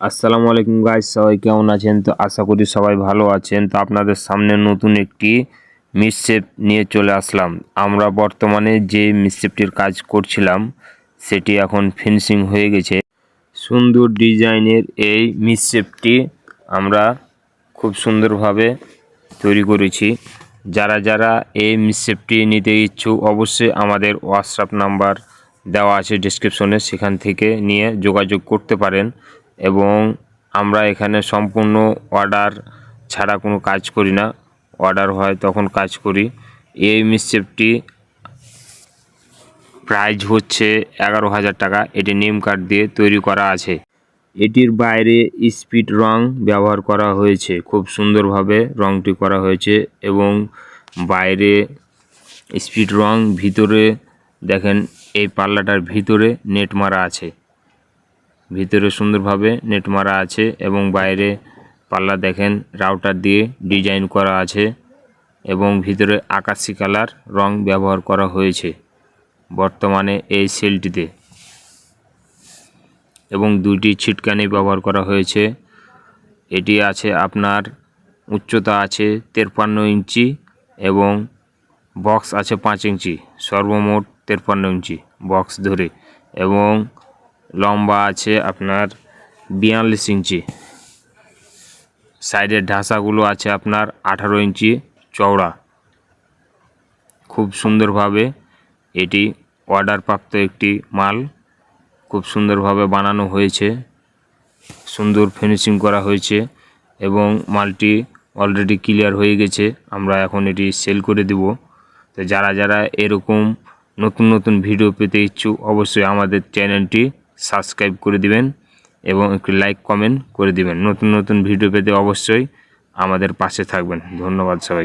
আসসালামু আলাইকুম গাইস, সবাই কেমন আছেন? তো আশা করি সবাই ভালো আছেন। তো আপনাদের সামনে নতুন একটি মিসশেপ নিয়ে চলে আসলাম। আমরা বর্তমানে যে মিসশেপটির কাজ করছিলাম, সেটি এখন ফিনিশিং হয়ে গেছে। সুন্দর ডিজাইনের এই মিসশেপটি আমরা খুব সুন্দরভাবে তৈরি করেছি। যারা যারা এই মিসশেপটি নিতে ইচ্ছুক, অবশ্যই আমাদের হোয়াটসঅ্যাপ নাম্বার দেওয়া আছে ডিসক্রিপশনে সেখান থেকে নিয়ে যোগাযোগ করতে পারেন। এবং আমরা এখানে সম্পূর্ণ অর্ডার ছাড়া কোনো কাজ করি না। অর্ডার হয় তখন কাজ করি। এই মিসশেপটি প্রাইজ হচ্ছে এগারো হাজার টাকা। এটি নেম কার্ড দিয়ে তৈরি করা আছে। এটির বাইরে স্পিড রং ব্যবহার করা হয়েছে। খুব সুন্দরভাবে রংটি করা হয়েছে এবং বাইরে স্পিড রং ভিতরে দেখেন, এই পাল্লাটার ভিতরে নেট মারা আছে। ভিতরে সুন্দরভাবে নেট মারা আছে এবং বাইরে পাল্লা দেখেন, রাউটার দিয়ে ডিজাইন করা আছে এবং ভিতরে আকাশি কালার রং ব্যবহার করা হয়েছে বর্তমানে এই সেলটিতে এবং দুইটি ছিটকানি ব্যবহার করা হয়েছে। এটি আছে আপনার, উচ্চতা আছে তেরপান্ন ইঞ্চি এবং বক্স আছে পাঁচ ইঞ্চি, সর্বমোট তেরপান্ন ইঞ্চি বক্স ধরে এবং লম্বা আছে আপনার বিয়াল্লিশ ইঞ্চি। সাইডের ঢাসাগুলো আছে আপনার আঠারো ইঞ্চি চওড়া। খুব সুন্দরভাবে এটি অর্ডারপ্রাপ্ত একটি মাল। খুব সুন্দরভাবে বানানো হয়েছে। সুন্দর ফিনিশিং করা হয়েছে এবং মালটি অলরেডি ক্লিয়ার হয়ে গেছে। আমরা এখন এটি সেল করে দেব। তো যারা যারা এরকম নতুন নতুন ভিডিও পেতে ইচ্ছুক, অবশ্যই আমাদের চ্যানেলটি সাবস্ক্রাইব করে দিবেন এবং একটি লাইক, কমেন্ট করে দিবেন। নতুন নতুন ভিডিও পেতে অবশ্যই আমাদের পাশে থাকবেন। ধন্যবাদ সবাইকে।